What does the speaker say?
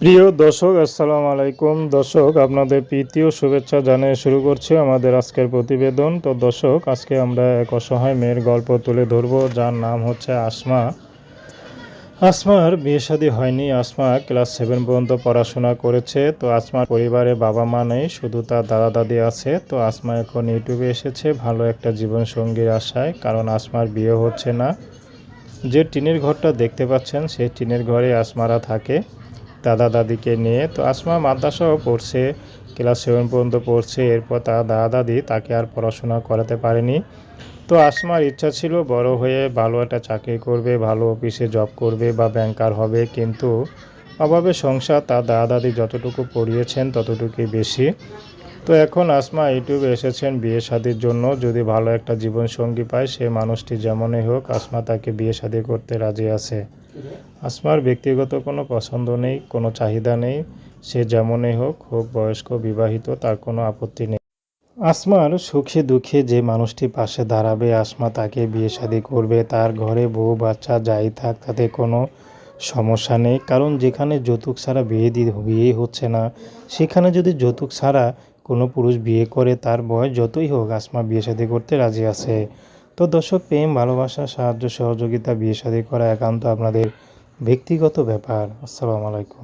প্রিয় দর্শক, আসসালামু আলাইকুম। দর্শক, আপনাদের প্রীতি ও শুভেচ্ছা জানিয়ে শুরু করছি আমাদের আজকের প্রতিবেদন। তো দর্শক, আজকে আমরা এক অসহায় মেয়ের গল্প তুলে ধরব, যার নাম হচ্ছে আসমা। আসমার বিয়ে শাদী হয়নি। আসমা ক্লাস সেভেন পর্যন্ত পড়াশোনা করেছে। তো আসমার পরিবারে বাবা মা নেই, শুধু তার দাদা দাদি আছে। তো আসমা এখন ইউটিউবে এসেছে, ভালো একটা জীবনসঙ্গীর আশায়, কারণ আসমার বিয়ে হচ্ছে না। যে টিনের ঘরটা দেখতে পাচ্ছেন, সেই টিনের ঘরে আসমারা থাকে। দাদা দাদিকে নিয়ে তো আসমা মাদ্রাসাও পড়ছে, ক্লাস সেভেন পর্যন্ত পড়ছে, এরপর তার দাদা দাদি তাকে আর পড়াশোনা করাতে পারেনি। তো আসমার ইচ্ছা ছিল বড় হয়ে ভালো একটা চাকরি করবে, ভালো অফিসে জব করবে বা ব্যাংকার হবে, কিন্তু অভাবে সংসার তার দাদা দাদি যতটুকু পড়িয়েছেন ততটুকুই বেশি। তো এখন আসমা ইউটিউবে এসেছেন বিয়ে শাদির জন্য। যদি ভালো একটা জীবন সঙ্গী পায়, সে মানুষটি যেমনই হোক, আসমা তাকে বিয়ে শাদী করতে রাজি আছে। আসমার ব্যক্তিগত কোনো পছন্দ নেই, কোনো চাহিদা নেই। সে যেমনই হোক হোক বয়স্ক, বিবাহিত, তার কোনো আপত্তি নেই। আসমার সুখে দুঃখে যে মানুষটি পাশে দাঁড়াবে, আসমা তাকে বিয়ে শাদী করবে। তার ঘরে বউ, বাচ্চা, যাই থাক, তাতে কোনো সমস্যা নেই। কারণ যেখানে যৌতুক ছাড়া বিয়ে দি বিয়ে হচ্ছে না। সেখানে যদি যৌতুক ছাড়া কোনো পুরুষ বিয়ে করে তার বয়স যতই হোক আসমা বিয়ে শাদী করতে রাজি আছে। তো দর্শক, প্রেম, ভালোবাসা, সাহায্য, সহযোগিতা, বিয়ে শাদী করা একান্ত আপনাদের ব্যক্তিগত ব্যাপার। আসসালামু আলাইকুম।